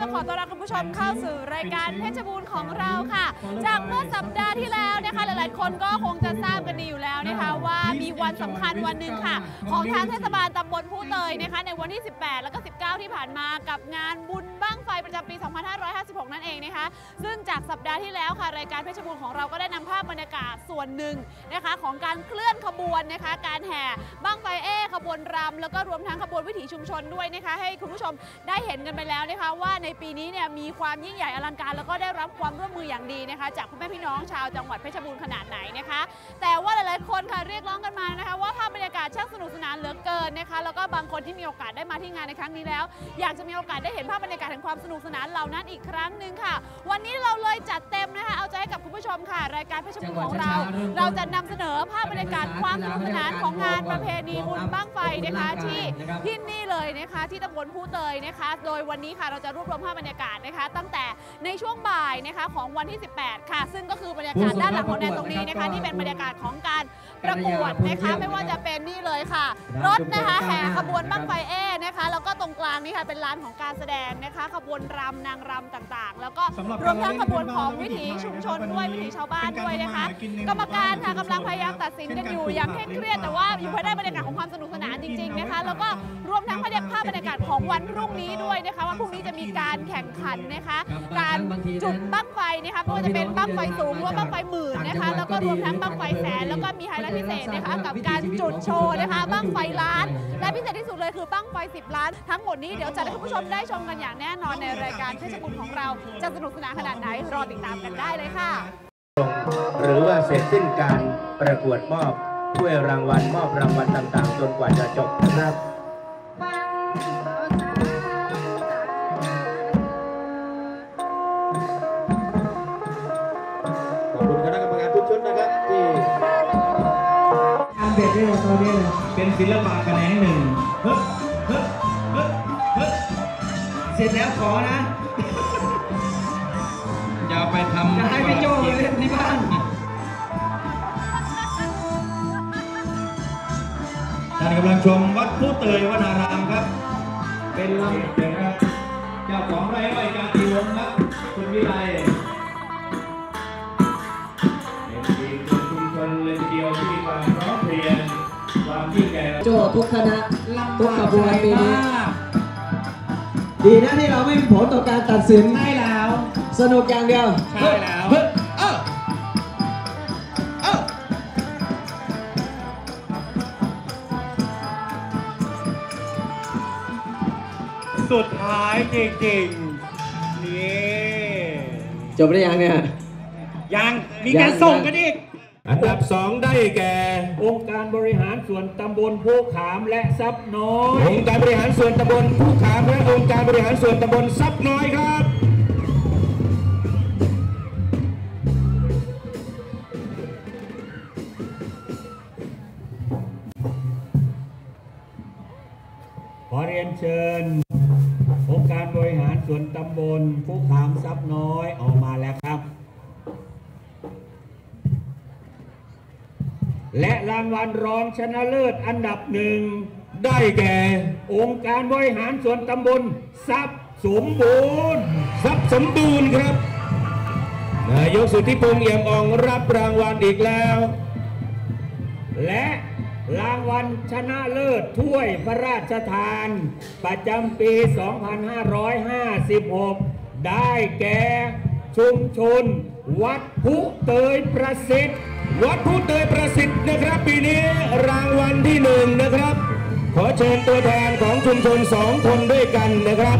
ก็ขอต้อนรับคุณผู้ชมเข้าสู่รายการเพชรบูรณ์ของเราค่ะ จากเมื่อสัปดาห์ที่แล้วนะคะหลายๆ คนก็คงจะทราบกันดีอยู่แล้วนะคะว่ามีวันสำคัญวันหนึ่งค่ะ ของทางเทศบาลตำบลผู้เตยนะคะในวันที่ 18 แล้วก็ 19 ที่ผ่านมากับงานบุญ บ้างไฟประจำปี 2556 นั่นเองนะคะ ซึ่งจากสัปดาห์ที่แล้วค่ะรายการเพชรบูรณ์ของเราก็ได้นำภาพบรรยากาศส่วนหนึ่งนะคะของการเคลื่อนขบวนนะคะ การแห่บ้างไฟเอขบวนรำแล้วก็รวมทั้งขบวนวิถีชุมชนด้วยนะคะให้คุณผู้ชมได้เห็นกันไปแล้วนะคะ ว่าในปีนี้เนี่ยมีความยิ่งใหญ่อลังการ แล้วก็ได้รับความร่วมมืออย่างดีนะคะ จากพ่อแม่พี่น้องชาวจังหวัดเพชรบูรณ์ขนาดไหนนะคะ แต่ว่าหลายๆคนค่ะเรียกร้องกันมานะคะ ว่าภาพบรรยากาศช่างสนุกสนานเหลือเกินนะคะ แล้วก็บางคนที่มีโอกาสได้มาที่งานในครั้งนี้แล้ว อยากจะมีโอกาสได้เห็นภาพบรรยากาศแห่งความสนุกสนานเหล่านั้นอีกครั้งหนึ่งค่ะ วันนี้เราเลยจัดเต็มนะคะเอาใจให้กับคุณผู้ชมค่ะ รายการเพชรบูรณ์ของเรา เราจะนำเสนอภาพบรรยากาศความสนุกสนานของงานประเพณีบุญบ้างไฟนะคะที่ที่นี่เลยนะคะที่ตำบลผู้เตยนะคะ โดยวันนี้ค่ะเราจะรวบรวมภาพบรรยากาศนะคะ ตั้งแต่ในช่วงบ่ายนะคะของวันที่ 18 ค่ะ ซึ่งก็คือบรรยากาศด้านหลังของแดนตรงนี้นะคะที่เป็นบรรยากาศของการประกวดนะคะไม่ว่าจะเป็นนี่เลยค่ะ รถนะคะแห่ขบวนบ้างไฟเอนะคะแล้วก็ตรงกลางนี่ค่ะเป็นลานของการแสดงนะคะขบวนรำนางรำต่างๆ แล้วก็สำหรับรวมทั้งขบวนของการเล่นวิถีชุมชนวันนี้ด้วยวิถีชาวบ้านด้วยนะคะเป็นการทำมาหากินในกรรมการค่ะหมู่กำบ้านลังพยายามตัดสินกันอยู่เป็นการอย่างเคร่งเครียดแต่ว่าอยู่ภายใต้บรรยากาศของความสนุกสนานจริงๆนะคะแล้วก็รวมทั้งภาพบรรยากาศของวันพรุ่งนี้ด้วยนะคะว่าพรุ่งนี้ จะมีการแข่งขันนะคะ การจุดบั้งไฟนะคะไม่ว่าจะเป็นบั้งไฟสูงหรือว่าบั้งไฟหมื่นนะคะ แล้วก็รวมทั้งบั้งไฟแสน แล้วก็มีไฮไลท์พิเศษนะคะกับการจุดโชว์นะคะบั้งไฟล้าน และพิเศษที่สุดเลยคือบั้งไฟ 10 ล้าน ทั้งหมดนี้เดี๋ยวจะให้คุณผู้ชมได้ชมกันอย่างแน่นอนในรายการเพชรบุญของเราจะสนุกสนานขนาดไหนรอติดตามกันได้เลยค่ะ หรือว่าเสร็จสิ้นการประกวดมอบถ้วยรางวัลมอบรางวัลต่างๆ จนกว่าจะจบนะครับ การเด็ดเนี่ยตัวนี้เป็นศิลปะแขนงหนึ่งเฮ้ยเฮ้ยเฮ้ยเฮ้ยเสร็จแล้วขอนะ อย่าไปทำจะให้พี่โจ้เล่นที่บ้านท่านกำลังชมวัดผู้เตยวนารามครับ เป็นลำเป็นครับเจ้าของไร่อ้อยการตีวงครับคุณวิไล ทุกคณะทุกขบวนปีนี้ดีนะที่เราไม่มีผลต่อการตัดสินใช่แล้ว สนุกอย่างเดียวใช่แล้วเฮ้ยเออเออสุดท้ายจริงๆนี่จบหรือยังเนี่ย ยัง มีการส่งกันอีก อันดับสองได้แก่ องค์การบริหารส่วนตำบลภูขามและทรัพย์น้อย องค์การบริหารส่วนตำบลผู้ขามและองค์การบริหารส่วนตำบลซับน้อยครับขอเรียนเชิญ องค์การบริหารส่วนตำบลภูขามทรัพย์น้อยออกางวัลรองชนะเลิศอันดับหนึ่ง ได้แก่ องค์การบริหารส่วนตำบลทรัพย์สมบูรณ์ทรัพย์สมบูรณ์ครับ นายกสุทธิพงษ์เอี่ยมอ่องรับรางวัลอีกแล้ว และรางวัลชนะเลิศถ้วยพระราชทาน ประจำปี 2556 ได้แก่ชุมชน วัดพุเตยประสิทธิ์ วัดผู้เตยประสิทธิ์นะครับ ปีนี้รางวัลที่หนึ่งนะครับ ขอเชิญตัวแทนของชุมชนสองคนด้วยกันนะครับ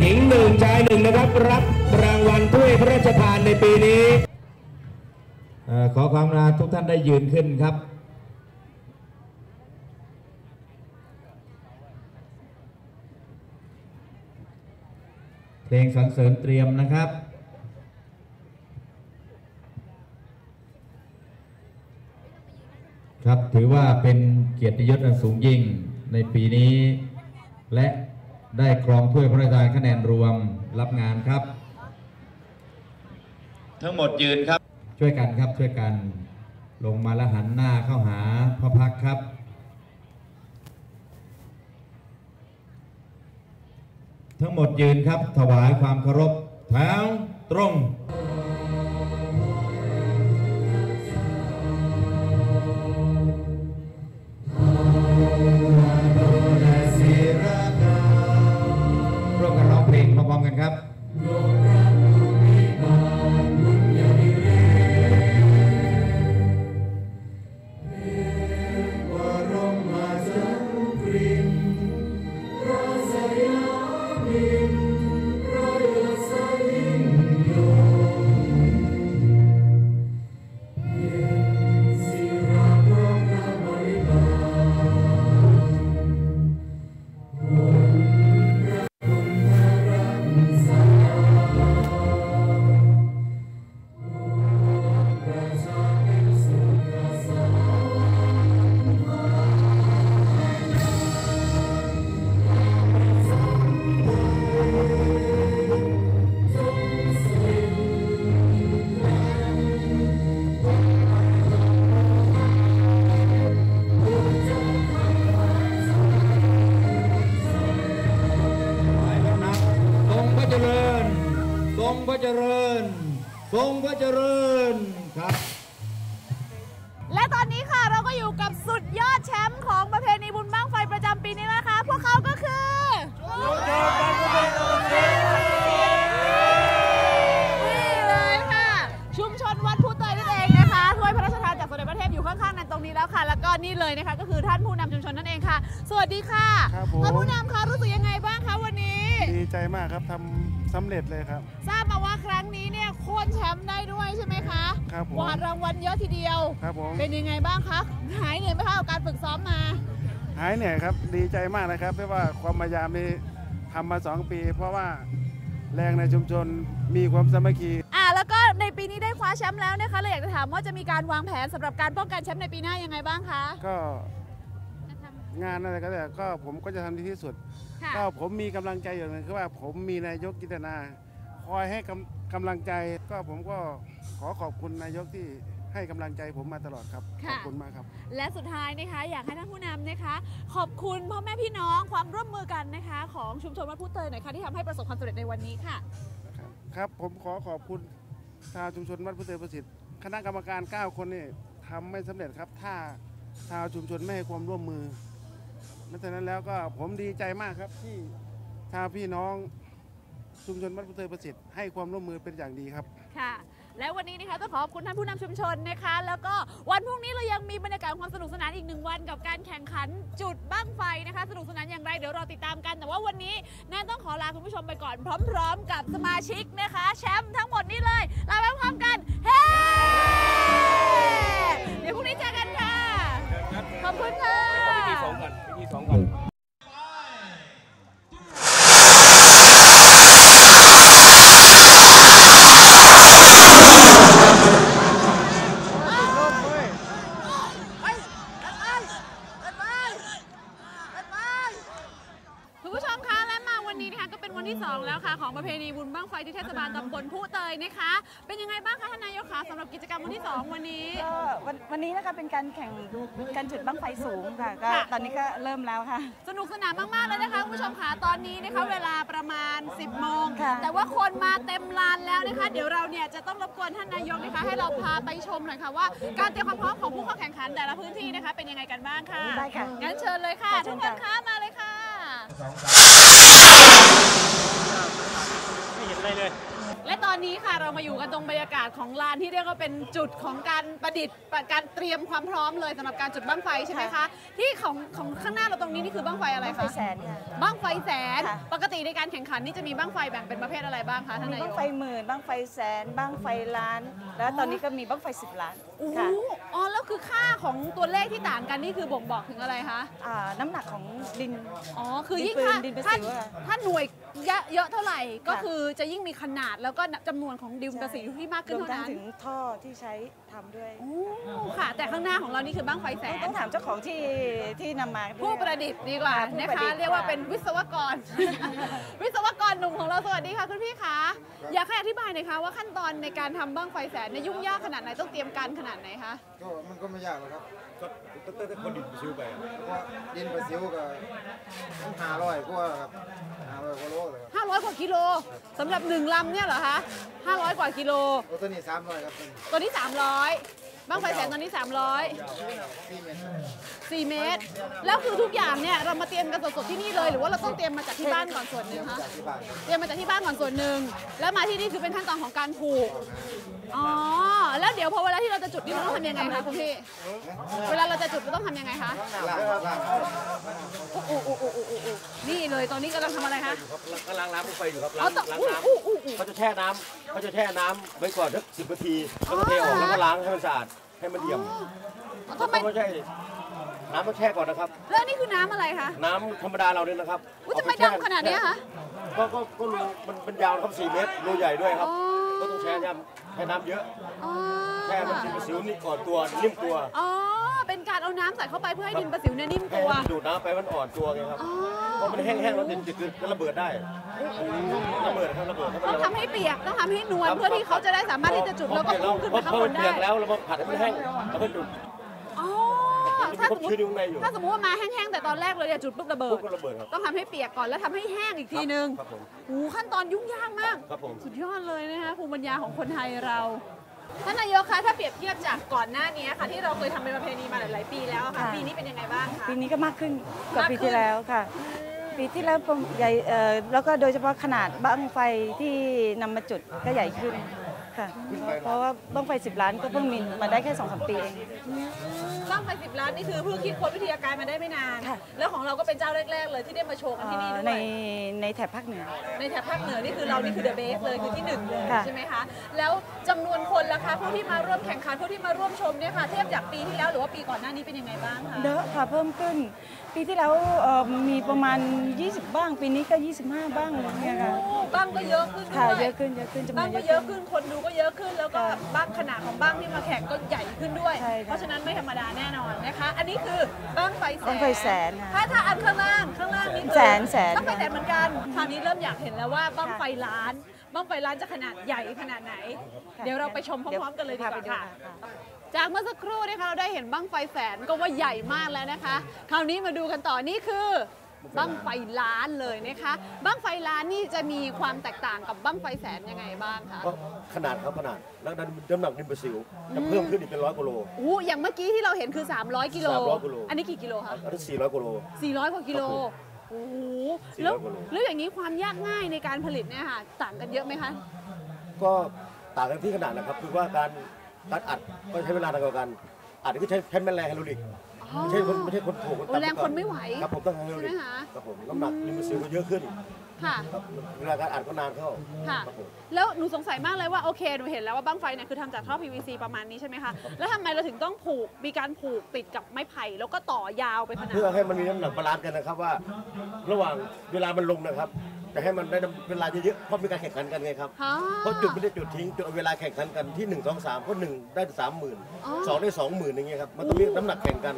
หญิงหนึ่งชายหนึ่งนะครับ รับรางวัลถ้วยพระราชทานในปีนี้ขอความกรุณาทุกท่านได้ยืนขึ้นครับเพลงสรรเสริญเตรียมนะครับ ครับ ถือว่าเป็นเกียรติยศอันสูงยิ่งในปีนี้ และได้ครองถ้วยพระราชทานคะแนนรวมรับงานครับ ทั้งหมดยืนครับ ช่วยกันครับช่วยกัน ลงมาแล้วหันหน้าเข้าหาพระพักตร์ครับทั้งหมดยืนครับถวายความเคารพแถวตรง พระเจริญ ทรงพระเจริญครับ และตอนนี้ค่ะเราก็อยู่กับสุดยอดแชมป์ของประเพณีบุญบ้างไฟประจำปีนี้นะคะ พวกเขาก็คือนี่เลยค่ะ ชุมชนวัดพุเตยนั่นเองนะคะถ้วยพระราชทานจากสมเด็จพระเทพอยู่ข้างๆนั้นตรงนี้แล้วค่ะ แล้วก็นี่เลยนะคะก็คือท่านผู้นำชุมชนนั่นเองค่ะ สวัสดีค่ะครับผม ท่านผู้นำคะรู้สึกยังไงบ้างคะวันนี้ ดีใจมากครับทำสำเร็จเลยครับ ทราบมาว่าค รั้งนี้เนี่ยโค่นแชมป์ได้ด้วยใช่ไหมคะครับผมกวาดรางวัลเยอะทีเดียวครับผมเป็นยังไงบ้างคะหายเหนื่อยไหมคะกับการฝึกซ้อมมา หายเหนื่อยครับดีใจมากนะครับเพราะว่าความพยายามนี้ทำมา 2 ปี เพราะว่าแรงในชุมชนมีความสามัคคีอ่าแล้วก็ในปีนี้ได้คว้าแชมป์แล้วนะคะเลยอยากจะถามว่าจะมีการวางแผนสำหรับการป้องกันแชมป์ในปีหน้ายังไงบ้างคะก็งานอะไรก็แต่ก็ผมก็จะทำดีที่สุดค่ะก็ผมมีกำลังใจอย่างหนึงคือว่าผมมีนายกกิตนา คอยให้กำ กำลังใจก็ผมก็ขอขอบคุณนายกที่ให้กำลังใจผมมาตลอดครับ ขอบคุณมากครับ และสุดท้ายนะคะ อยากให้ท่านผู้นำนะคะ ขอบคุณพ่อแม่พี่น้องความร่วมมือกันนะคะ ของชุมชนวัดพุเตยหน่อยค่ะที่ทำให้ประสบความสำเร็จในวันนี้ค่ะ ครับครับผมขอขอบคุณชาวชุมชนวัดพุทธประสิทธิ์คณะกรรมการ 9 คนนี่ทำไม่สำเร็จครับ ถ้าชาวชุมชนไม่ให้ความร่วมมือดังนั้นแล้วก็ผมดีใจมากครับที่ชาวพี่น้อง ชุมชนวัดพุทธประสิทธิ์ให้ความร่วมมือเป็นอย่างดีครับ ค่ะ และวันนี้นะคะต้องขอบคุณท่านผู้นำชุมชนนะคะ แล้วก็วันพรุ่งนี้เรายังมีบรรยากาศความสนุกสนานอีกหนึ่งวันกับการแข่งขันจุดบ้างไฟนะคะ สนุกสนานอย่างไรเดี๋ยวรอติดตามกัน แต่ว่าวันนี้แนนต้องขอลาคุณผู้ชมไปก่อนพร้อม ๆ กับสมาชิกนะคะ แชมป์ทั้งหมดนี้เลยลาไปพร้อมกัน สำหรับกิจกรรมวันที่ 2 วันนี้ ก็วันวันนี้นะคะเป็นการแข่งการจุดบั้งไฟสูงค่ะก็ค่ะ ตอนนี้ก็เริ่มแล้วค่ะ สนุกสนานมาก ๆ เลยนะคะคุณผู้ชมคะตอนนี้นะคะเวลาประมาณ 10โมงค่ะ แต่ว่าคนมาเต็มลานแล้วนะคะ เดี๋ยวเราเนี่ยจะต้องรบกวนท่านนายกนะคะ ให้เราพาไปชมหน่อยค่ะว่า การเตรียมความพร้อมของผู้เข้าแข่งขันแต่ละพื้นที่นะคะ เป็นยังไงกันบ้างค่ะได้ค่ะ งั้นเชิญเลยค่ะเชิทุกญคนค่ะคะมาเลยค่ะ และตอนนี้ค่ะเรามาอยู่กันตรงบรรยากาศของลานที่เรียกว่าเป็นจุดของการประดิษฐ์การเตรียมความพร้อมเลยสำหรับการจุดบั้งไฟใช่ไหมคะค่ะที่ของของข้างหน้าเราตรงนี้นี่คือบั้งไฟอะไรบั้งคะไฟแสนค่ะบ้างไฟแสนค่ะปกติในการแข่งขันนี่จะมีบ้างไฟแบ่งเป็นประเภทอะไรบ้างคะท่านมีนายบั้งกไฟหมื่นบั้งไฟแสนบั้งไฟล้าน แล้วตอนนี้ก็มีบั้งไฟสิบล้านโอ้โหค่ะอ๋อแล้วคือค่าของตัวเลขที่ต่างกันนี่คือบ่งบอกถึงอะไรคะอ่าน้ำหนักของดินอ๋อคือยิ่งดินปืนถ้าดินประถ้าสิวอะถ้าหน่วยเยอะเยอะเท่าไหร่ก็ค่ะคือจะยิ่งมีขนาดแล้วก็็จำนวนของดิวกระสีที่มากขึ้รนวมเท่าทั้งนั้น ถึงท่อที่ใช้ ทำด้วยโอ้ค่ะ แต่ข้างหน้าของเรานี่คือบ้างไฟแสต้องนต้องถามเจ้าของที่ที่นำมาด้วย ผู้ประดิษฐ์ดีกว่าค่ะผู้นะประคะดิษฐ์ เรียกว่าค่ะเป็นวิศวกร วิศวกรหนุ่มของเราสวัสดีค่ะคุณพี่คะอยากให้อธิบายหน่อยคะว่าขั้นตอนในการทำบ้างไฟแสนเนี่ยยุ่งยากขนาดไหนต้องเตรียมการขนาดไหนคะ ก็มันก็ไม่ยากหรอกครับก็ตั้งแต่คนดินประซิวไปเพราะว่าดินประซิวก็มันหาร้อยกว่าครับหาร้อยกว่าโลเลยครับว่ากิโลสำหรับหนึ่งลำเนี่ยเหรอคะ500 กว่ากิโลตัวนี้สามร้อยครับตัวนี้300บ้างไฟแสนตอนนี้ 300 4 เมตร แล้วคือทุกอย่างเนี่ยเรามาเตรียมกันสดๆที่นี่เลย หรือว่าเราต้องเตรียมมาจากที่บ้านก่อนส่วนหนึ่งคะเตรียมมาจากที่บ้านก่อนส่วนหนึ่งแล้วมาที่นี่คือเป็นขั้นตอนของการผูกอ๋อ แล้วเดี๋ยวพอเวลาที่เราจะจุดนี่เราต้องทำยังไงคะคุณพี่ เวลาเราจะจุดเราต้องทำยังไงคะล่างล่างโอ้โหโอ้โหโอ้โหโอ้โหนี่เลยตอนนี้กำลังทำอะไรคะกำลังล้างไฟอยู่ครับเอาล้างแต่ล้างอู้น้อู้อู้อู้ำเขาจะแช่น้ำเขาจะแช่น้ำไว้ก่อนสักสิบนาทีแล้วก็เทออกแล้วก็ล้างให้มันสะอาดให้มันเยี่ยมอ๋อทำไมไม่ใช่น้ำต้องแช่ก่อนนะครับ แล้วอันนี่คือน้ำอะไรคะ น้ำธรรมดาเราเนี่ยนะครับอุ้ยทำไมดำขนาดเนี้ยคะ ก็ก็ก็รูมันมันยาวนะครับ4เมตรรูใหญ่ด้วยครับอ๋อก็ต้องแช่น้ำ แช่น้ำเยอะอ๋อแช่มันดินประสิวนี่ก่อนตัวนิ่มตัวอ๋อ เป็นการเอาน้ำใส่เข้าไปเพื่อให้ดินประสิวเนี่ยนิ่มให้ตัว มันดูดน้ำไปมันอ่อนตัวไงครับอ๋อ เพราะมันแห้งๆแล้วดินจะคือระเบิดได้ระเบิดครับระเบิดต้องทำให้เปียกต้องทำให้นวลเพื่อที่เขาจะได้สามารถที่จะจุดแล้วก็พุ่งขึ้นไปข้างพบอนมันได้เปียกแล้วเรามาผัดให้มันแห้งแล้วก็จุดอ๋อ ถ้าสมมชื้ตินอยู่ข้างในอยู่ถ้าสมมติว่ามาแห้งๆแต่ตอนแรกเลยเนี่ยจุดปุ๊บระเบิปุ๊ดบก็ระเบิดครับต้องทำให้เปียกก่อนแล้วทำให้แห้งอีกทีนึงครับผมโอ้โหขั้นตอนยุ่งยากมากครับผมสุดยอดเลยนะคะภูมิปัญญาของคนไทยเราท่านนายกคะถ้าเปรียบเทียบจากก่อนหน้านี้ค่ะที่เราเคยทำเป็นประเพณีมาหลายๆปีแล้วอะค่ะค่ะปีนี้เป็นยังไงบ้างคะปีนี้ก็มากขึ้นกว่าากขึ้ปีนที่แล้วค่ะ ปีที่แล้วผมใหญ่เอ่อแล้วก็โดยเฉพาะขนาดบ้างไฟที่นำมาจุดก็ใหญ่ขึ้น ค่ะ เพราะว่าบ้างไฟ10ล้านก็เพิ่งมีมาได้แค่2อสปีเอง บ้างไฟสิบล้านนี่คือเพิ่งคิดค้นวิทยาการมาได้ไม่นาน ค่ะ แล้วของเราก็เป็นเจ้าแรก ๆ เลยที่ได้มาโชว์กันที่นี่เอ่อด้ในวย ในแถบภาคเหนือ ในแถบภาคเหนือนี่คือเรานี่คือเดอะเบสเลยคือที่หนึ่งเลยค่ะ ใช่ไหมคะ แล้วจำนวนคนล่ะคะผู้ที่มาร่วมแข่งขันผู้ที่มาร่วมชมเนี่ยค่ะเทียบจากปีที่แล้วหรือว่าปีก่อนหน้านี้เป็นยังไงบ้างคะเยอะค่ะเพิ่มขึ้น ปีที่แล้วเอ่อมีประมาณ 20 บ้าง ปีนี้ก็ 25 บ้างเนี่ยค่ะโอ้บ้างก็เยอะขึ้นค่ะ ด้วยเยอะขึ้นเยอะขึ้นจำนบ้าวนงเยก็อะเยอะขึ้นขึ้นคนดูก็เยอะขึ้น แล้วก็บ้างขนาดของบ้างที่มาแข่งก็ใหญ่ขึ้นด้วย ใช่ค่ะเพราะฉะนั้นไม่ธรรมดาแน่นอนนะคะ อันนี้คือบ้างไฟแสนบ้างไฟแสนค่ะถ้าถ้าอันข้างล่างข้างล่างนี่คือแสนแสน บ้างไฟแสนเหมือนกันคราวนี้เริ่มอยากเห็นแล้วว่าบ้างไฟล้านบ้างไฟล้านจะขนาดใหญ่ขนาดไหนค่ะเดี๋ยวเราไปชมพร้อมๆกันเลยดีกพาไปว่าดูค่ะ ค่ะ จากเมื่อสักครู่นะคะเราได้เห็นบั้งไฟแสนก็ว่าใหญ่มากแล้วนะคะ คราวนี้มาดูกันต่อนี่คือบั้งไฟล้านเลยนะคะบั้งไฟล้านนี่จะมีความแตกต่างกับบั้งไฟแสนยังไงบ้างคะ ก็ขนาดครับขนาดแล้วน้ำหนักดินประสิวจะเพิ่มขึ้นอีกเป็นร้อยกิโล อู้อย่างเมื่อกี้ที่เราเห็นคือ 300 กิโล 300กิโล อันนี้กี่กิโลคะอันนี้สี่ร้อยกิโล400กว่ากิโลครับผมโอ้โห400แล้วกว่าโล แล้วอย่างนี้ความยากง่ายในการผลิตเนี่ยค่ะ ต่างกันเยอะไหมคะ ก็ต่างกันที่ขนาดนะครับ คือว่าการ การอัดก็ใช้เวลานานกว่ากัน อัดนี่ก็ใช้ใช้แม่แรงไฮดรอลิกอ๋อไม่ใช่คนไม่ใช่คนโถคนโอ้แรงคนไม่ไหวครับผมต้องไฮดรอลิกใช่ไหมคะครับผมน้ำหนักดินประสิวก็เยอะขึ้นค่ะ ครับเวลาการอัดก็นานเข้าค่ะ ครับผมแล้วหนูสงสัยมากเลยว่าโอเคหนูเห็นแล้วว่าบั้งไฟเนี่ยคือทำจากท่อ PVC ประมาณนี้ใช่ไหมคะ แล้วทำไมเราถึงต้องผูกมีการผูกติดกับไม้ไผ่แล้วก็ต่อยาวไปขนาดเพื่อให้มันมีน้ำหนักบาลานซ์กันนะครับว่า ระหว่างเวลามันลงนะครับ จะให้มันได้เวลาเยอะๆเพราะมีการแข่งขันกันไงครับฮะเพราะจุดไม่ได้จุดทิ้งจุดเอาเวลาแข่งขันกันที่1 2 3ก็หนึ่งได้สามหมื่นอ๋อ สองได้สองหมื่นอย่างเงี้ยครับมันต้องมีน้ำหนักแข่งกัน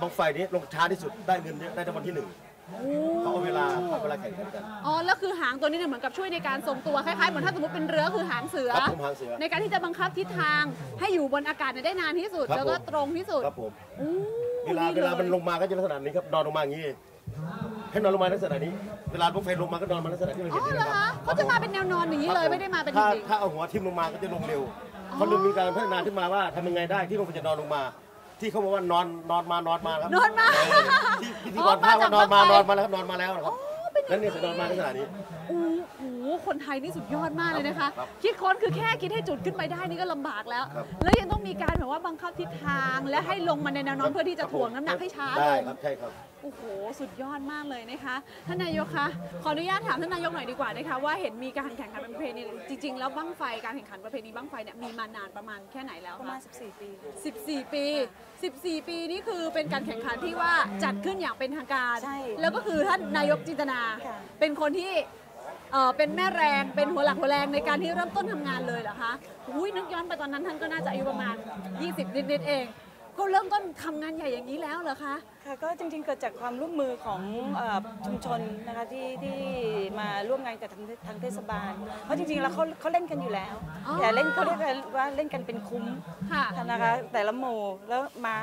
บางไฟนี้ลงช้าที่สุดได้เงินเยอะได้รางวัลที่หนึ่งเขาเอาเวลาเอาเวลาแข่งขันกัน อ๋อ แล้วคือหางตัวนี้เนี่ยเหมือนกับช่วยในการทรงตัวคล้ายๆ เหมือนถ้าสมมติเป็นเรือคือหางเสือ ครับผมหางเสือในการที่จะบังคับทิศทางให้อยู่บนอากาศเนี่ยได้นานที่สุด ครับแล้วก็ผม ตรงที่สุดครับผม อู้เวลาเวลามันลงมาก็จะลักษณะนี้ครับนอนลงมาอย่างนี้ ให้นอนลงมาลักษณะนี้ เวลาพวกไฟลงมาก็นอนมาลักษณะที่เราอ๋เห็นอนี่เหรอนะคคะรับเขาจะมาเป็นแนวนอนอย่างนี้เลยไม่ได้มาเป็นถ้าจริงถ้าเอาหัวทิ่มลงมาก็จะลงเร็วเขาเริ่มมีการพัฒนาขึ้นมาว่าทำยังไงได้ที่ลงจะนอนลงมา ที่เขาบอกว่านอนนอนมานอนมาครับ นอนมาเออที่พิธีกรภาพว่านอนมานอนมาแล้วครับนอนมาแล้วนะครับนั่นเนี่ยจะนอนมาลักษณะนี้อู้หู คนไทยนี่สุดยอดมากเลยนะคะครับคิดค้นคือแค่คิดให้จุดขึ้นไปได้นี่ก็ลำบากแล้วครับแล้วยังต้องมีการแบบว่าบังคับทิศทาง และให้ลงมาในแนวนอนเพื่อที่จะถ่วงน้ำหนักให้ช้าลได้งครับใช่ครับโอ้โห สุดยอดมากเลยนะคะ ท่านนายกคะ ขออนุญาตถามท่านนายกหน่อยดีกว่านะคะว่าเห็นมีการแข่งขันประเพณีจริง ๆ แล้วบั้งไฟการแข่งขันประเพณีบั้งไฟเนี่ยมีมานานประมาณแค่ไหนแล้วประคะมาณ 14 ปี 14 ปี 14 ปีนี่คือเป็นการแข่งขันที่ว่าจัดขึ้นอย่างเป็นทางการใช่แล้วก็คือท่านนายกจินตนาค่ะเป็นคนที่ เอ่อเป็นแม่แรงเป็นหัวหลักหัวแรงในการที่เริ่มต้นทำงานเลยเหรอคะอุ้ยนึกย้อนไปตอนนั้นท่านก็น่าจะอายุประมาณ 20 นิดๆเองก็เริ่มต้นทำงานใหญ่อย่างนี้แล้วเหรอคะค่ะก็จริงๆเกิดจากความร่วมมือของเอ่อชุมชนนะคะที่ที่มาร่วมงานกับทางทางเทศบาล เพราะจริงๆแล้วเขาเขาเล่นกันอยู่แล้วอ๋อแต่เล่นเขาเรียกกันว่าเล่นกันเป็นคุ้มค่ะนะคะแต่ละหมู่แล้วมา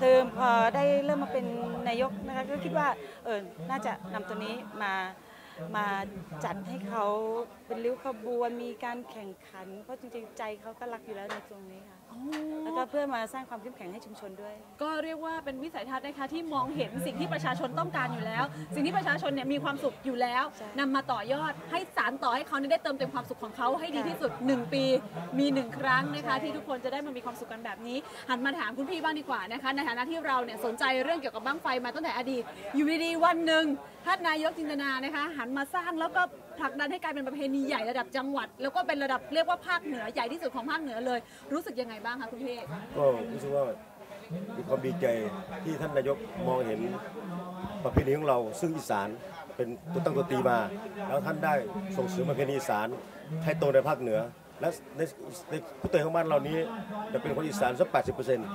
คือพอได้เริ่มมาเป็นนายกนะคะก็คิดว่าเออน่าจะนำตัวนี้มา มาจัดให้เขาเป็นริ้วขบวนมีการแข่งขัน เพราะจริงๆใจเขาก็รักอยู่แล้วในตรงนี้ค่ะแล้วก็เพื่อมาสร้างความเข้มแข็งให้ชุมชนด้วย ก็เรียกว่าเป็นวิสัยทัศน์นะคะที่มองเห็นสิ่งที่ประชาชนต้องการอยู่แล้ว สิ่งที่ประชาชนเนี่ยมีความสุขอยู่แล้วใช่นำมาต่อยอดให้สารต่อให้เขาเนี่ยได้เติมเต็มความสุขของเขาให้ดีที่สุด 1 ปีมีหนึ่งครั้งนะคะ ที่ทุกคนจะได้มามีความสุขกันแบบนี้ หันมาถามคุณพี่บ้างดีกว่านะคะ ในฐานะที่เราเนี่ยสนใจเรื่องเกี่ยวกับบ้างไฟมาตั้งแต่อดีตอยู่ดีๆวันหนึ่ง ท่านนายกจินตนานะคะหันมาสร้างแล้วก็ผลักดันให้กลายเป็นประเพณีใหญ่ระดับจังหวัด แล้วก็เป็นระดับเรียกว่าภาคเหนือใหญ่ที่สุดของภาคเหนือเลย รู้สึกยังไงบ้างคะคุณพี่ก็รู้สึกว่ามีความดีใจที่ท่านนายกมองเห็นประเพณีของเรา ซึ่งอีสานเป็นตัวตั้งตัวตีมา แล้วท่านได้ส่งเสริมประเพณีอีสานให้โตในภาคเหนือ และในในผู้เตยของบ้านเรานี้จะเป็นคนอีสานสัก 80เปอร์เซ็นต์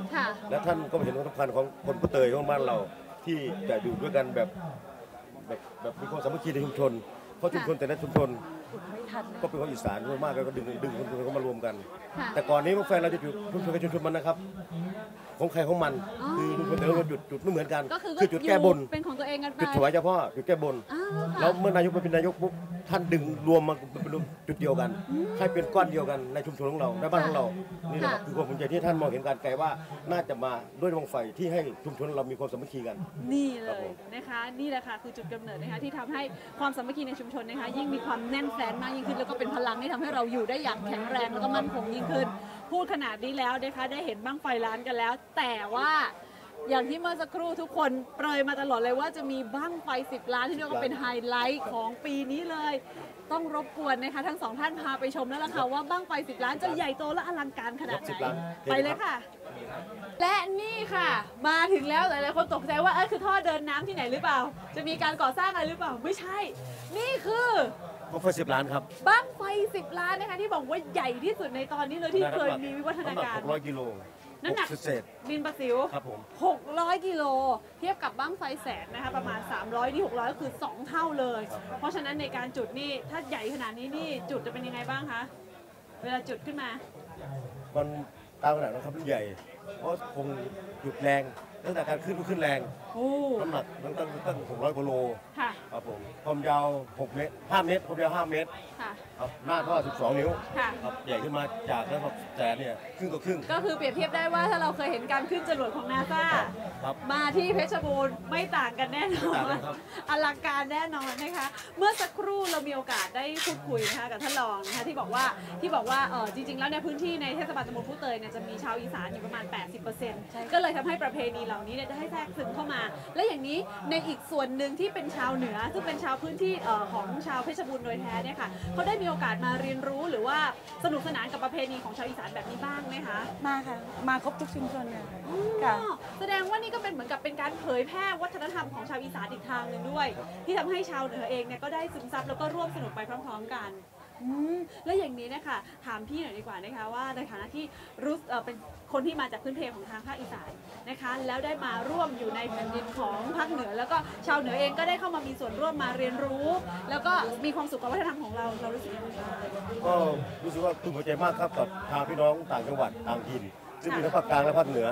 และท่านก็เห็นความสำคัญของคนผู้เตยของบ้านเราที่จะอยู่ด้วยกันแบบ แบบแบบมีความสามัคคีในชุมชน เพราะชุมชนแต่ละชุมชน ก็เป็นคนอีสานมากๆก็ดึงดึงคนเข้ามารวมกัน ค่ะ แต่ก่อนนี้พวกแฟนเราจะจุดชุมชนกับชุมชนมันนะครับ ของใครของมันอ๋อคือชุมชนแต่ละคนจุดจุดไม่เหมือนกัน ก็คือคือจุดแก้บน อยู่เป็นของตัวเองกันไปจุดถวายเจ้าพ่อจุดแก้บน อ้าวค่ะแล้วเมื่อนายกมาเป็นนายกปุ๊บท่านดึงรวมมาเป็นจุดเดียวกัน ให้เป็นก้อนเดียวกันในชุมชนของเราในบ้านของเรา นี่แหละครับค่ะคือความภูมิใจที่ท่านมองเห็นการไกลว่าน่าจะมาด้วยดวงไฟที่ให้ชุมชนเรามีความสามัคคีกัน นี่เลครับยผม นะคะ นี่แหละค่ะคือจุดกำเนิดนะคะที่ทำให้ความสามัคคีในชุมชนนะคะยิ่งมีความแน่นแฟนมากยิ่งขึ้น แล้วก็เป็นพลังที่ทำให้เราอยู่ได้อย่างแข็งแรงแล้วก็มั่นคงยิ่งขึ้น พูดขนาดนี้แล้วนะคะได้เห็นบ้างไฟล้านกันแล้ว แต่ว่าอย่างที่เมื่อสักครู่ทุกคนเปรยมาตลอดเลยว่าจะมีบ้างไฟ 10 ล้านที่เรียกว่าเป็นไฮไลท์ของปีนี้เลย ต้องรบกวนนะคะ ทั้งสองท่านพาไปชมแล้วล่ะค่ะว่าบ้างไฟ 10 ล้านจะใหญ่โตและอลังการขนาดไหน10ล้านไปเลยค่ะ และนี่ค่ะ มาถึงแล้วหลายๆคนตกใจว่าเออคือท่อเดินน้ำที่ไหนหรือเปล่า จะมีการก่อสร้างอะไรหรือเปล่าไม่ใช่ นี่คือ ดวงไฟสิบล้านครับบ้างไฟ10ล้านนะคะที่บอกว่าใหญ่ที่สุดในตอนนี้เลยที่เคยมีวิวัฒนาการหกร้อยกิโลน้ำหนักหกสิบเศษบินประสิวครับผม600 กิโล เทียบกับบ้างไฟแสนนะคะประมาณ 300ที่600 ก็คือ 2 เท่าเลย เพราะฉะนั้นในการจุดนี่ถ้าใหญ่ขนาดนี้นี่จุดจะเป็นยังไงบ้างคะ เวลาจุดขึ้นมามันตามขนาดนะครับใหญ่ เพราะคงหยุดแรงตั้งแต่การขึ้นก็ขึ้นแรงโอ้น้ำหนักตั้งตั้งตั้งหกร้อยกิโลค่ะครับ ผม ผมยาว 6 เมตร5เมตร ผมยาว 5 เมตร ค่ะ ครับหน้าก็ 12 นิ้วค่ะ ครับใหญ่ขึ้นมาจากนั้นครับแสนเนี่ยครึ่งต่อครึ่ง ก็คือเปรียบเทียบได้ว่าถ้าเราเคยเห็นการขึ้นจรวดของนาซาครับมาที่เพชรบูรณ์ไม่ต่างกันแน่นอไม่ต่างนกันครับ อลังการแน่นอนนะคะ เมื่อสักครู่เรามีโอกาสได้พูดคุยนะคะกับท่านรองนะคะที่บอกว่าที่บอกว่าเออจริง ๆ แล้วในพื้นที่ในเทศบาลตำบลผู้เตยเนี่ยจะมีชาวอีสานอยู่ประมาณ 80%ก็เลยทำให้ประเพณีเหล่านี้เนี่ยได้แทรกซึมเข้ามา และอย่างนี้ในอีกส่วนหนึ่งที่เป็นชาวเหนือซึ่งเป็นชาวพื้นที่เอ่อของชาวเพชรบูรณ์โดยแท้เนี่ยค่ะเขาได้มีโอกาสมาเรียนรู้หรือว่าสนุกสนานกับประเพณีของชาวอีสานแบบนี้บ้างไหมคะมาค่ะ มาครบทุกชุมชนเลยค่ะ อ๋อแสดงว่านี่ก็เป็นเหมือนกับเป็นการเผยแพร่วัฒนธรรมของชาวอีสานอีกทางหนึ่งด้วย ที่ทำให้ชาวเหนือเองเนี่ยก็ได้ซึมซับแล้วก็ร่วมสนุกไปพร้อม ๆ กัน อืมแล้วอย่างนี้นะคะถามพี่หน่อยดีกว่านะคะว่าในฐานะที่รู้เอ่อเป็นคนที่มาจากพื้นเพของทางภาคอีสานนะคะ แล้วได้มาร่วมอยู่ในแผ่นดินของภาคเหนือ แล้วก็ชาวเหนือเองก็ได้เข้ามามีส่วนร่วมมาเรียนรู้ แล้วก็มีความสุขกับวัฒนธรรมของเราเรารู้สึกยังไงบ้าง ก็รู้สึกว่าตื่นใจมากครับกับทางพี่น้องต่างจังหวัดต่างถิ่นซึ่งมีทั้งภาคกลางและภาคเหนือ